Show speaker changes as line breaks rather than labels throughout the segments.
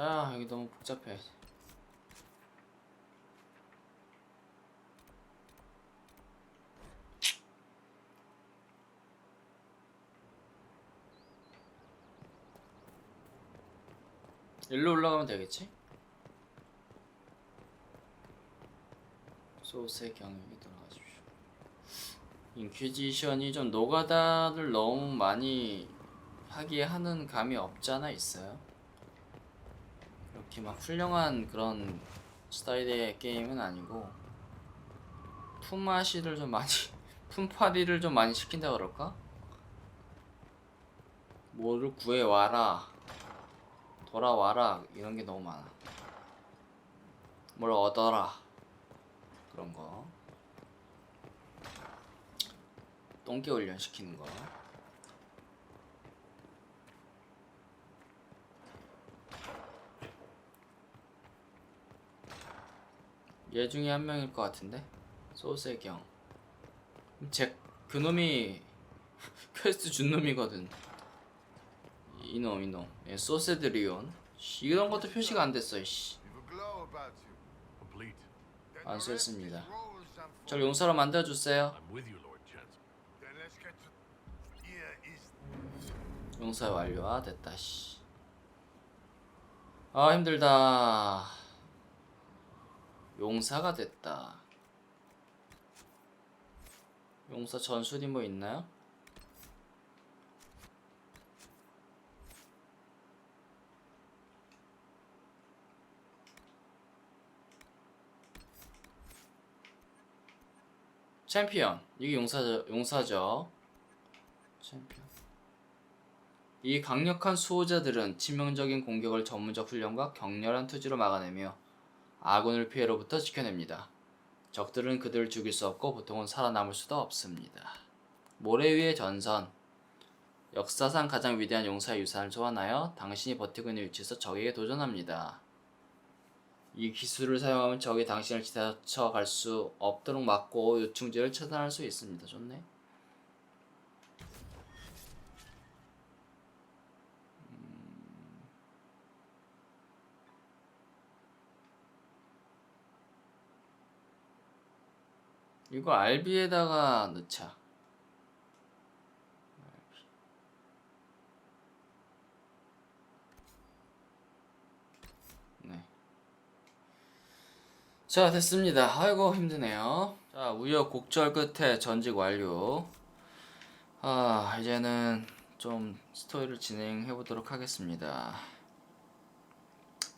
야 여기 너무 복잡해. 일로 올라가면 되겠지? 소스의 경영이 돌아가십시오. 인퀴지션이 좀 노가다를 너무 많이 하기에 하는 감이 없지 않아 있어요 이렇게 막 훌륭한 그런 스타일의 게임은 아니고 품맛이를 좀 많이 품파리를 좀 많이 시킨다 그럴까? 뭐를 구해와라 돌아와라 이런 게 너무 많아. 뭘 얻어라 그런 거. 똥개 훈련 시키는 거 얘 중에 한 명일 것 같은데 소스의 경. 제 그놈이 퀘스트 준 놈이거든. 이놈 이놈. 얘 소세드리온. 씨, 이런 것도 표시가 안 됐어. 씨. 안
for-
절 용사로 만들어 주세요.
I'm with you, Lord Chancellor.
Then let's get to here is
용사 완료. 아 됐다. 씨. 아 힘들다. 용사가 됐다. 용사 전술이 뭐 있나요? 챔피언 이게 용사죠 용사죠 챔피언 이 강력한 수호자들은 치명적인 공격을 전문적 훈련과 격렬한 투지로 막아내며 아군을 피해로부터 지켜냅니다. 적들은 그들을 죽일 수 없고 보통은 살아남을 수도 없습니다. 모래 위의 전선 역사상 가장 위대한 용사의 유산을 소환하여 당신이 버티고 있는 위치에서 적에게 도전합니다. 이 기술을 사용하면 적이 당신을 지나쳐 갈 수 없도록 막고 요충지를 차단할 수 있습니다. 좋네. 이거 RB에다가 넣자. 네. 자, 됐습니다. 아이고, 힘드네요. 자, 우여곡절 끝에 전직 완료. 아, 이제는 좀 스토리를 진행해 보도록 하겠습니다.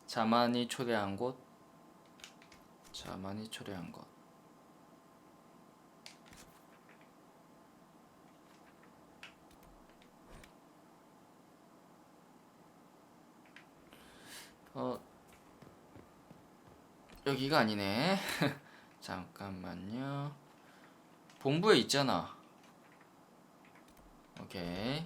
자만이 초대한 곳. 자만이 초대한 곳. 어 여기가 아니네. 잠깐만요. 본부에 있잖아. 오케이.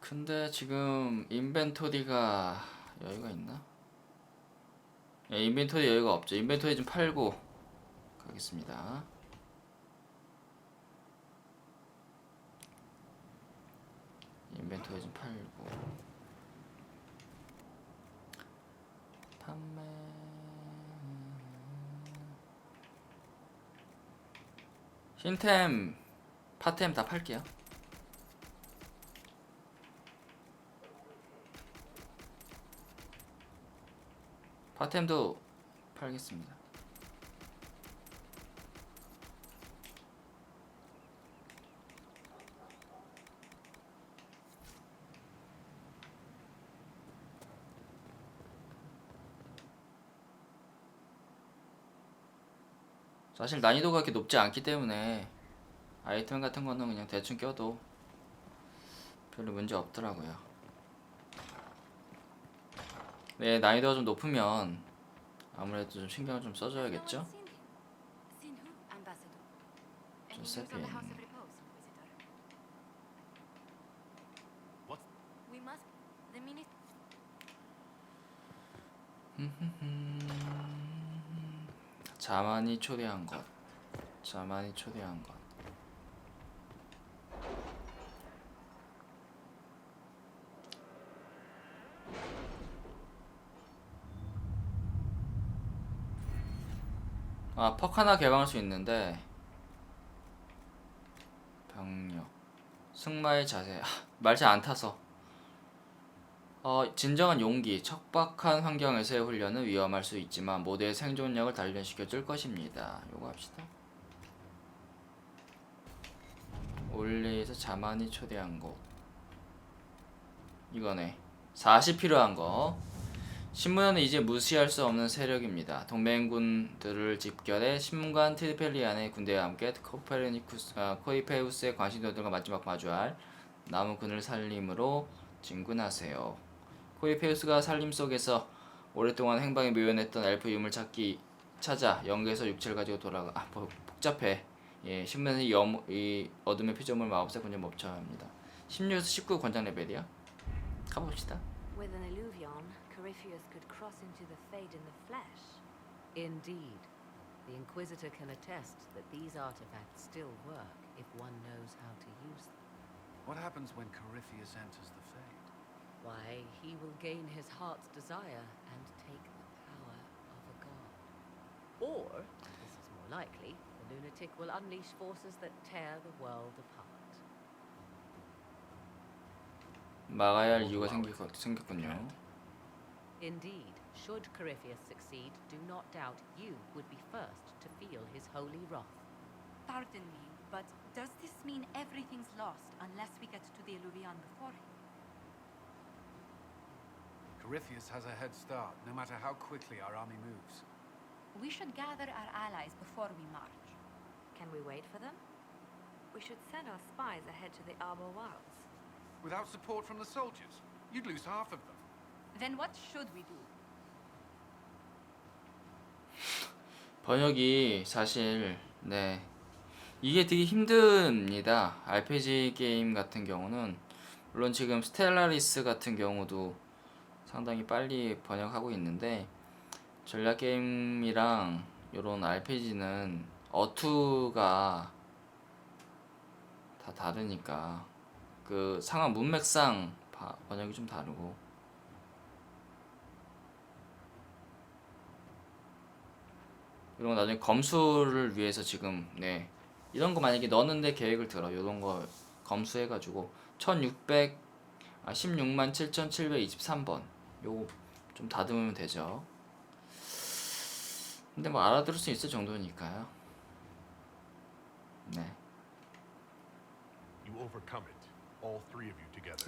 근데 지금 인벤토리가 여유가 있나? 예, 인벤토리 여유가 없죠. 인벤토리 좀 팔고 가겠습니다. 인벤토리 좀 팔고. 판매. 흰템 파템 다 팔게요. 파템도 팔겠습니다 사실 난이도가 그렇게 높지 않기 때문에 아이템 같은 거는 그냥 대충 껴도 별로 문제 없더라고요. 네, 난이도가 좀 높으면 아무래도 좀 신경을 좀 써줘야겠죠?
News
Josephine. 자만이 초대한 것 자만이 초대한 것. 아, 퍽 하나 개방할 수 있는데 병력. 승마의 자세. 아, 말잘 안 타서. 어, 진정한 용기 척박한 환경에서의 훈련은 위험할 수 있지만 모두의 생존력을 단련시켜 줄 것입니다. 요거 합시다. 올리에서 자만이 초대한 곳 이거네. 40 필요한 거. 신문은 이제 무시할 수 없는 세력입니다. 동맹군들을 집결해 신문관 트리펠리안의 군대와 함께 코페르니쿠스, 아, 코이페우스의 관심도들과 마지막 마주할 남은 군을 살림으로 진군하세요. 코이페우스가 살림 속에서 오랫동안 행방에 묘연했던 엘프 유물 찾기 찾아 영계에서 육체를 가지고 돌아가 아 복- 복잡해 예 신문에서 이, 어무, 이 어둠의 피조물 마법사 군대 멈춰합니다 16에서 19 권장 레벨이야 가봅시다
With an illuvion, Corypheus could cross into the Fade in the flesh.
Indeed. The Inquisitor can attest that these artifacts still work if one knows how to use them.
What happens when Corypheus enters the?
Why, he will gain his heart's desire and take the power of a god. Or, this is more likely, the lunatic will unleash forces that tear the world apart.
막아야 할 이유가 생기, 생겼군요
Indeed, should Corypheus succeed, do not doubt you would be first to feel his holy wrath.
Pardon me, but does this mean everything's lost unless we get to the illuvion before him?
Corypheus has a head start, no matter how quickly our army moves.
We should gather our allies before we march. Can we wait for them? We should send our spies ahead to the Arbor Wilds.
Without support from the soldiers, you'd lose half of them.
Then what should we do?
번역이 사실 네 이게 되게 힘듭니다. RPG 게임 같은 경우는 물론 지금 스텔라리스 같은 경우도 상당히 빨리 번역하고 있는데 전략 게임이랑 이런 RPG는 어투가 다 다르니까 그 상황 문맥상 바- 번역이 좀 다르고. 이런 거 나중에 검수를 위해서 지금 네. 이런 거 만약에 넣는데 계획을 들어. 이런 거 검수해가지고 1600 아 16만 7723번 요거 좀 다듬으면 되죠. 근데 뭐 알아들을 수 있을 정도니까요. 네.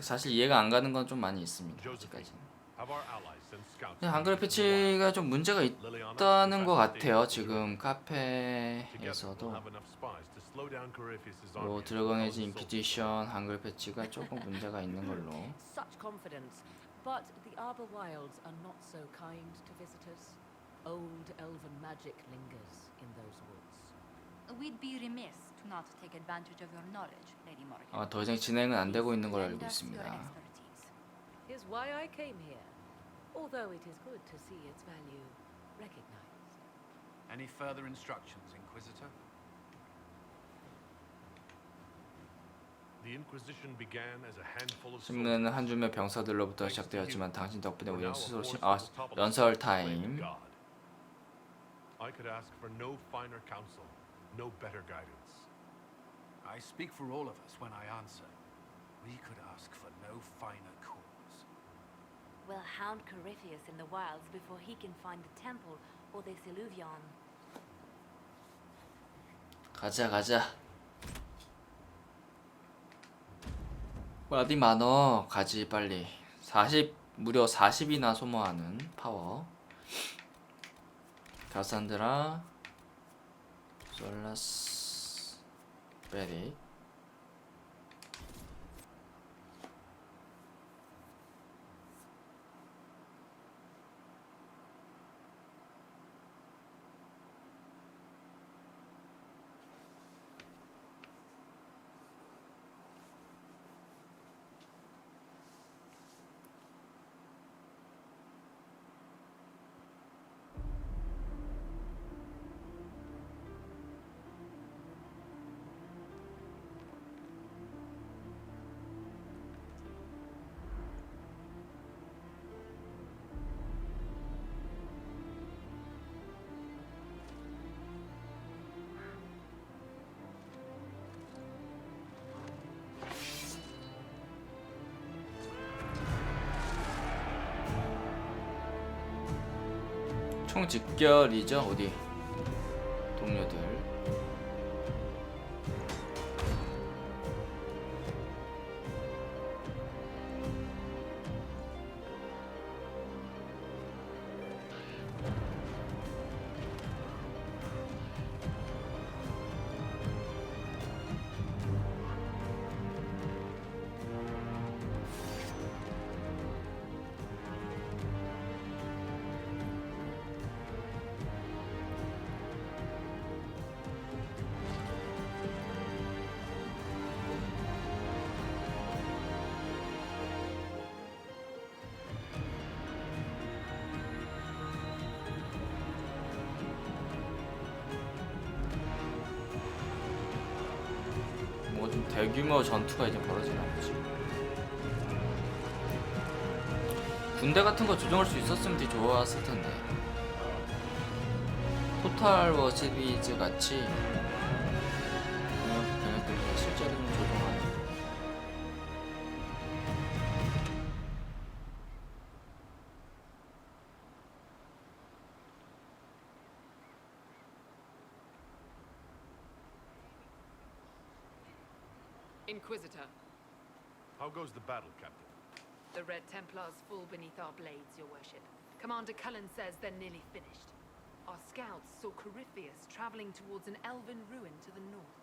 사실 이해가 안 가는 건 좀 많이 있습니다 아직까지는. 근데 한글 패치가 좀 문제가 있다는 것 같아요 지금 카페에서도. 요 드래곤 에이지 인퀴지션 한글 패치가 조금 문제가 있는 걸로
but the Arbor Wilds are not so kind to visitors. Old elven magic lingers in those woods.
We'd be remiss to not take advantage of your knowledge, Lady Morgan.
아, 더 이상 진행은 안 되고 있는 걸
Lend
알고
us your
있습니다.
expertise.
Is why I came here. Although it is good to see its value recognized.
Any further instructions, Inquisitor?
신문에는 한 줌의 병사들로부터 시작되었지만 당신 덕분에 우리는 스스로 시, 아 연설 타임
I could ask for no finer counsel, no better guidance.
I speak for all of us when I answer. We could ask for no finer cause.
We'll hound Corypheus in the wilds before he can find the temple or this illuvion.
가자 가자 어디 많어 가지 빨리. 40 무려 40이나 소모하는 파워. 가산드라 솔라스 베리 총 직결이죠 어디 대규모 전투가 이제 벌어지나 보지. 군대 같은 거 조정할 수 있었으면 되게 좋았을 텐데. 토탈 워 시리즈 같이
beneath our blades, your worship. Commander Cullen says they're nearly finished. Our scouts saw Corypheus traveling towards an elven ruin to the north.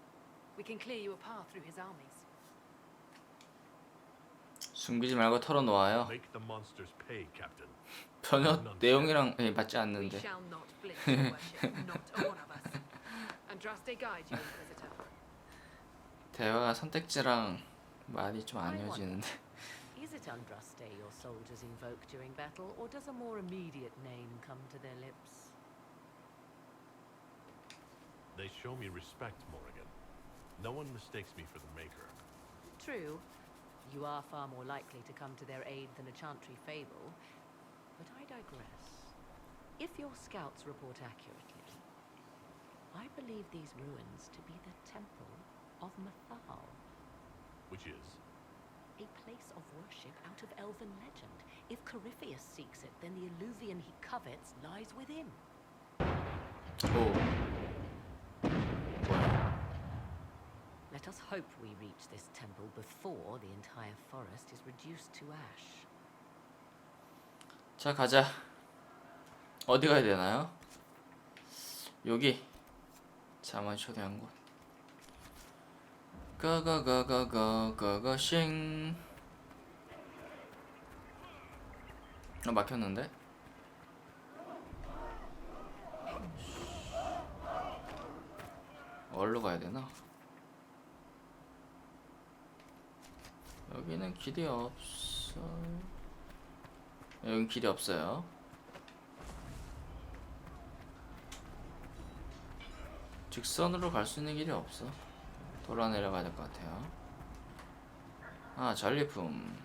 We can clear you a path through his armies.
숨기지 말고 털어놓아요
Make the monsters pay, Captain.
전혀 내용이랑 예, 맞지
We
않는데
shall not flinch, your worship, not a one of us. Andraste guide you, Inquisitor.
대화가 선택지랑 말이 좀 안 이어지는데
Is it Andraste your soldiers invoke during battle, or does a more immediate name come to their lips?
They show me respect, Morrigan. No one mistakes me for the Maker.
True, you are far more likely to come to their aid than a chantry fable, but I digress. If your scouts report accurately, I believe these ruins to be the Temple of Mathal,
Which is?
a place of worship out of elven legend. If Corypheus seeks it, then the Illuvian he covets lies with him.
오 뭐야
Let us hope we reach this temple before the entire forest is reduced to ash.
자 가자 어디 가야 되나요? 여기 자만 초대한 곳 가가가가가가가싱 아 막혔는데? 어디로 가야 되나? 여기는 길이 없어 여긴 길이 없어요 직선으로 갈 수 있는 길이 없어 돌아 내려가야 될 것 같아요. 아 전리품.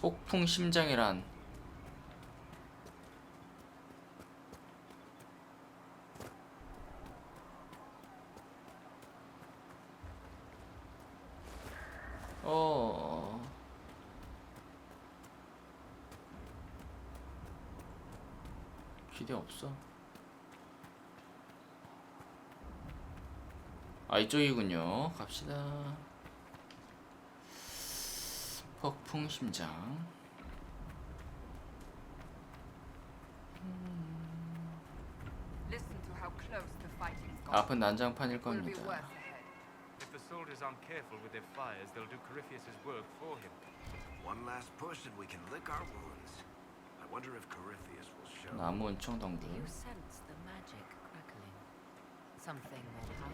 폭풍 심장이란 어 길이 없어 아 이쪽이군요 갑시다 폭풍 심장
Listen to how close the fighting's got.
앞은 난장판일 겁니다
worse ahead.
If the soldiers aren't careful with their fires, they'll do Corypheus' work for him.
One last push and we can lick our wounds. I wonder if Corypheus will show.
나무 은총 덩굴
Do you sense the magic crackling? Something more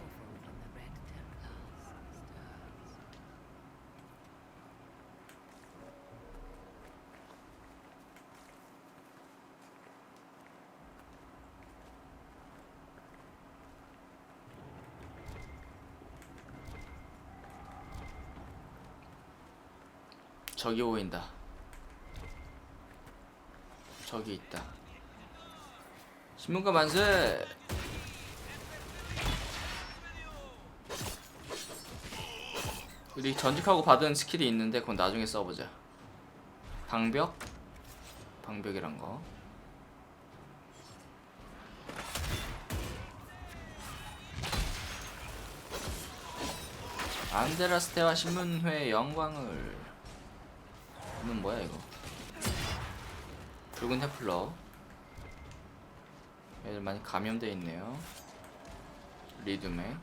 저기 보인다 저기 있다 신문가 만세 우리 전직하고 받은 스킬이 있는데 그건 나중에 써보자. 방벽? 방벽이란 거. 안데라스테와 신문회의 영광을. 이건 뭐야 이거? 붉은 테플러. 애들 많이 감염돼 있네요. 리듬에.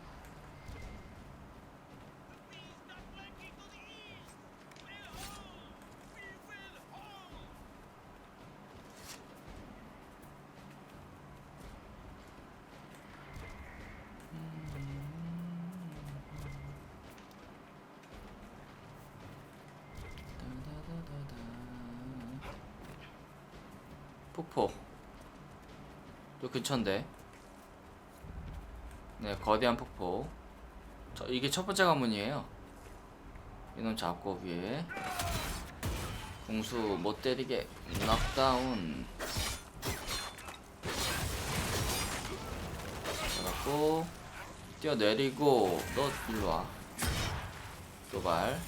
근처인데? 네 거대한 폭포. 저 이게 첫 번째 관문이에요. 이놈 잡고 위에. 공수 못 때리게 넉다운 잡았고 뛰어내리고 너 일로와. 도발.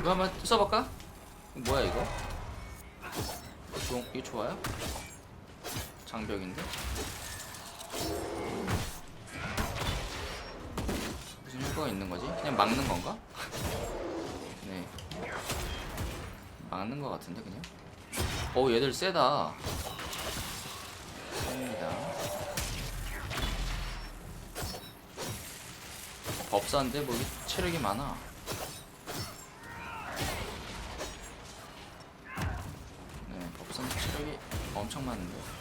이거 한번 써볼까? 이거 뭐야 이거? 좋, 이게 좋아요? 장벽인데? 무슨 효과가 있는 거지? 그냥 막는 건가? 네. 막는 거 같은데 그냥? 어 얘들 세다. 셉니다. 법사인데 뭐 체력이 많아. 네, 법사는 체력이 엄청 많은데.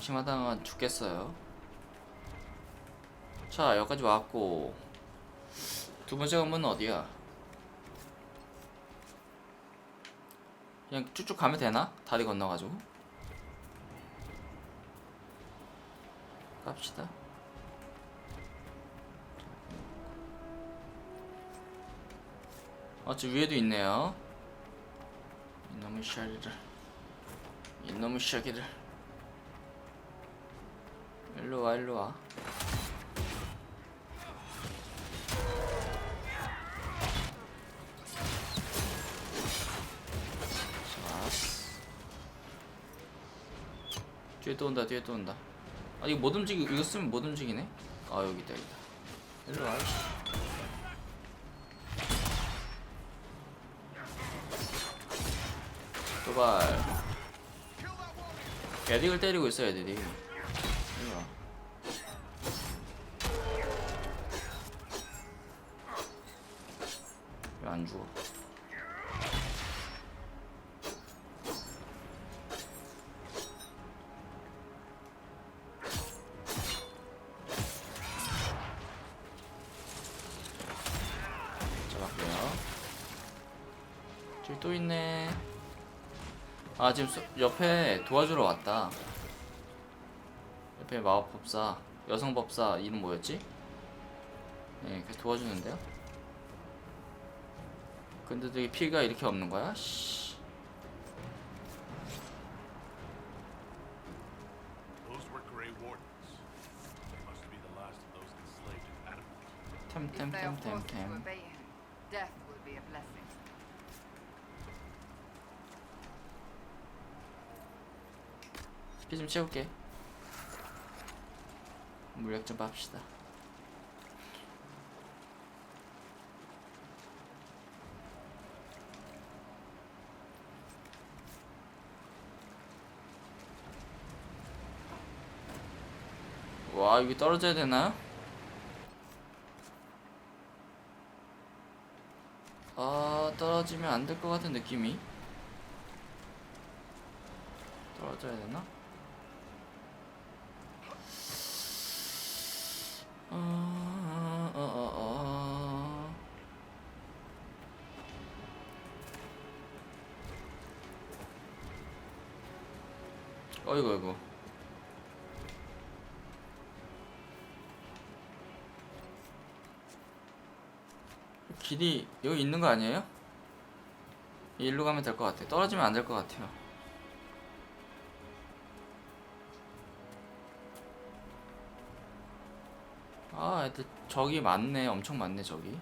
방심하다가 죽겠어요. 자, 여기까지 왔고 두 번째 건물은 어디야? 그냥 쭉쭉 가면 되나? 다리 건너가지고 갑시다. 어, 저 위에도 있네요. 이놈의 샤리들. 이놈의 샤기들. 일로 와, 일로 와. 좋았어. 뒤에 또 온다, 뒤에 또 온다. 아, 이거 못 움직이, 이거 쓰면 못 움직이네? 아, 여기 있다, 여기 있다. 일로 와, 이씨. 도발. 개딕을 때리고 있어, 애들이. 안 죽어? 잡았고요. 저기 또 있네. 아 지금 소- 옆에 도와주러 왔다. 옆에 마법 법사, 여성 법사 이름 뭐였지? 네, 그 도와주는데요. 근데 되게 피가 이렇게 없는 거야? 씨.
Those were Grey Wardens. They must be the last of those enslaved animals.
템템 템템 템.
obey him, death will be a blessing.
피좀 채울게. 물약 좀 빱시다. 와 여기 떨어져야 되나요? 아 떨어지면 안 될 것 같은 느낌이 떨어져야 되나? 길이 여기 있는 거 아니에요? 일로 가면 될 것 같아요. 떨어지면 안 될 것 같아요. 아, 애들 저기 많네. 엄청 많네, 저기.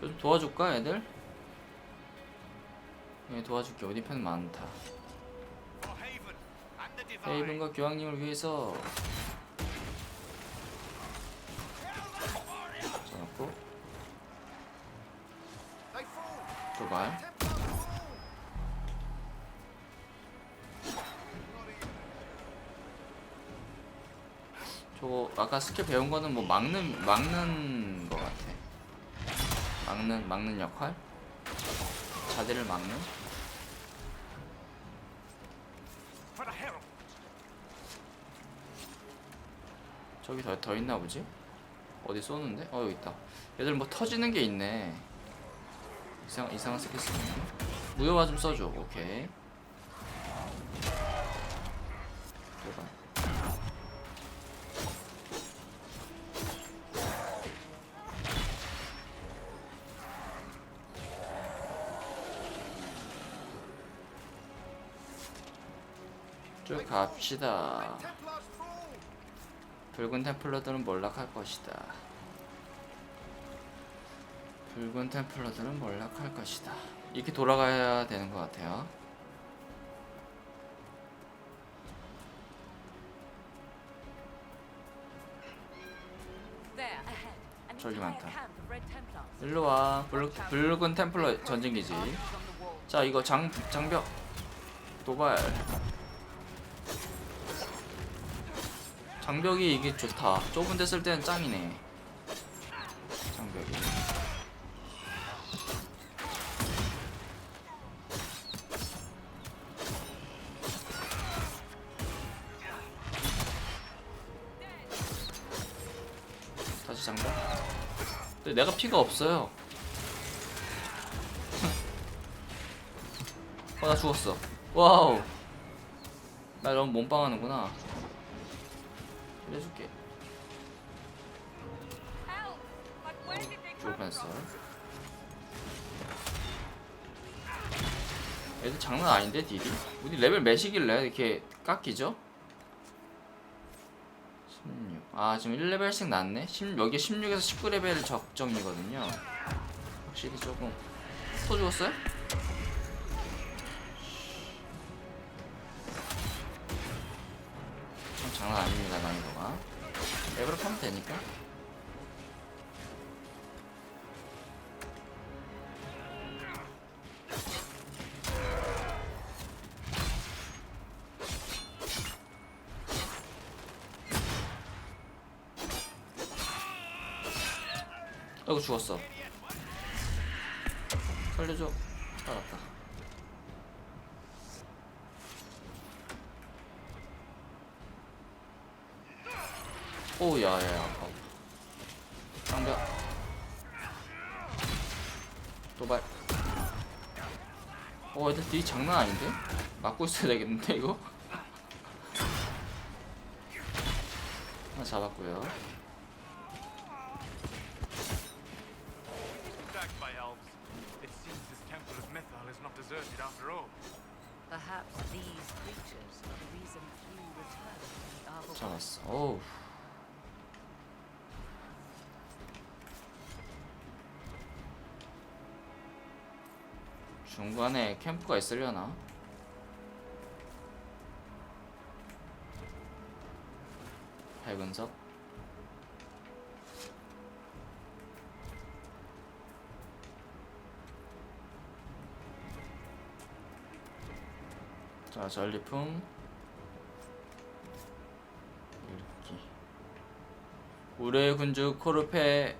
좀 도와줄까, 애들? 얘 도와줄게. 어디 편 많다.
Divine.
헤이븐과 교황님을 위해서 잡았고. 도발. 저거 아까 스킬 배운 거는 뭐 막는 막는 거 같아. 막는 막는 역할? 자대를 막는? 저기 더, 더 있나 보지? 어디 쏘는데? 어 여기 있다. 얘들 뭐 터지는 게 있네. 이상 이상한 스킬 쓰네. 무효화 좀 써줘. 오케이. 갑시다. 붉은 템플러들은 몰락할 것이다. 붉은 템플러들은 몰락할 것이다. 이렇게 돌아가야 되는 것 같아요. 저기 많다. 일로 와. 붉, 붉은 템플러
wall.
자, 이거 장 장벽 도발. 장벽이 이게 좋다. 좁은 데 쓸 때는 짱이네. 장벽이. 다시 장벽. 근데 내가 피가 없어요. 어, 나 죽었어. 와우. 나 너무 몸빵하는구나. 죽을 뻔했어. 애들 장난 아닌데 딜이? 우리 레벨 몇이길래 이렇게 깎이죠? 16. 아 지금 1레벨씩 낮네? 10, 여기 16에서 19레벨 적정이거든요. 확실히 조금 또 죽었어요? 장난 아닙니다 난이도가. 레벨업 하면 되니까. 아이고 죽었어. 살려줘 살았다 오 야야야 아파 장벽 도발. 어 애들 딜 장난 아닌데? 막고 있어야 되겠는데 이거? 하나 잡았고요.
It seems this temple of Mythal is not deserted after all.
Perhaps these creatures are the reason few return from the Arbor
잡았어 어우 중간에 캠프가 있으려나? 밝은석 자 전리품. 읽기 우르의 군주 코르페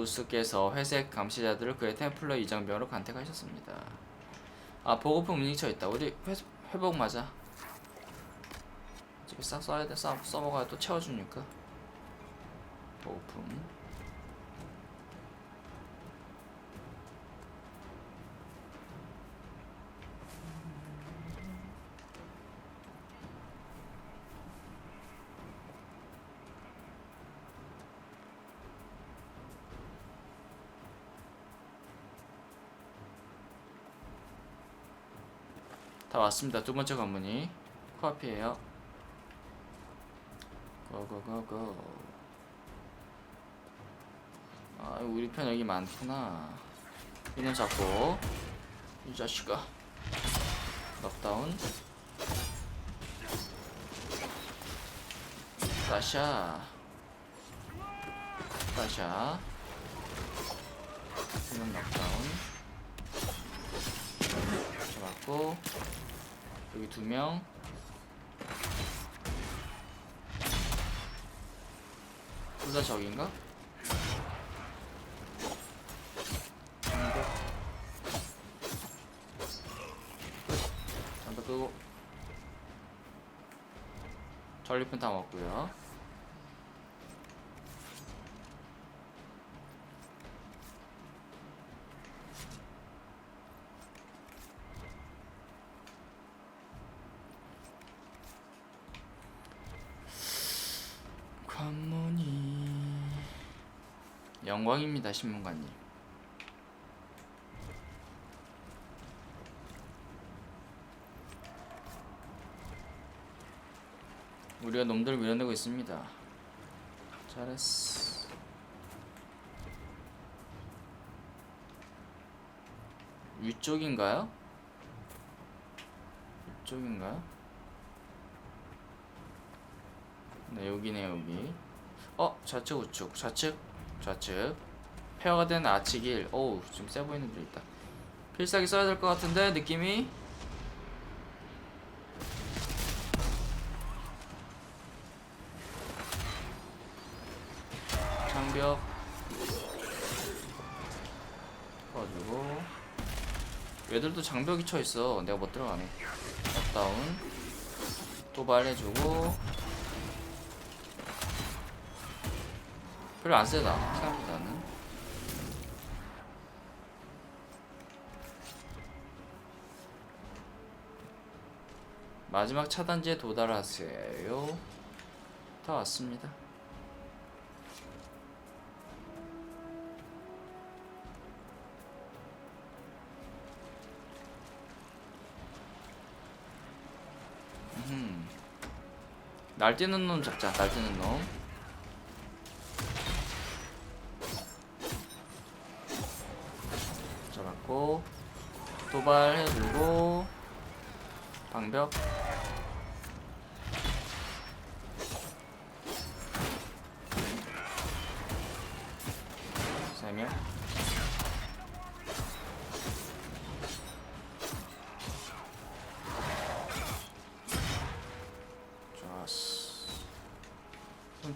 우스께서 회색 감시자들을 그의 템플러 이장병으로 간택하셨습니다. 아 보급품 뭉쳐 있다. 우리 회, 회복 맞아. 어차피 싹 써야 돼. 써, 써먹어야 또 채워주니까. 보급품. 다 왔습니다. 두 번째 관문이 코앞이에요. 고고고고. 아 우리 편 여기 많구나. 이놈 잡고 이 자식아. 넉다운. 다샤. 다샤. 이놈 넉다운. 잡았고 여기 두 명. 둘다 적인가? 잠깐 끄고 전리품 다 먹고요. 관문이 영광입니다 신문관님. 우리가 놈들을 밀어내고 있습니다. 잘했어. 위쪽인가요? 위쪽인가요? 네 여기네 여기. 어 좌측 우측. 좌측 좌측 페어가 된 아치길. 어우 좀 세 보이는 데 있다. 필살기 써야 될 것 같은데 느낌이? 장벽. 꺼주고. 얘들도 장벽이 쳐있어. 내가 못 들어가네. 업다운. 도발해주고 별로 안 세다 생각보다는. 마지막 차단지에 도달하세요. 다 왔습니다. 음. 날뛰는 놈 잡자 날 뛰는 놈 도발해주고 방벽. 세명.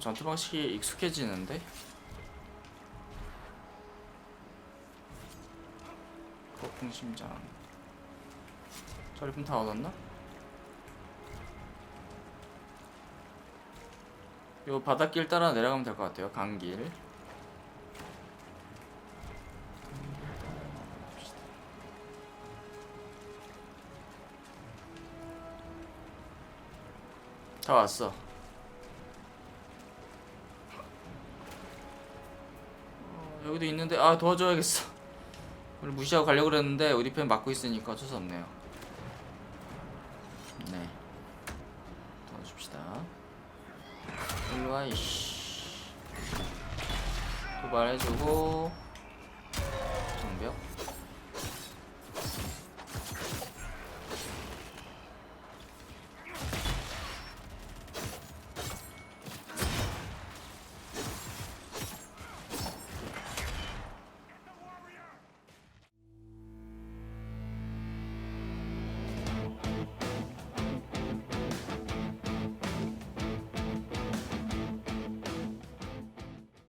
전투 방식이 익숙해지는데? 거품 심장 저리품 다 얻었나? 요 바닷길 따라 내려가면 될 것 같아요. 강길. 다 왔어. 어, 여기도 있는데 아 도와줘야겠어. 우리 무시하고 가려고 그랬는데 우리 편 막고 있으니까 어쩔 수 없네요 네 도와줍시다 일로와 이씨 도발 해주고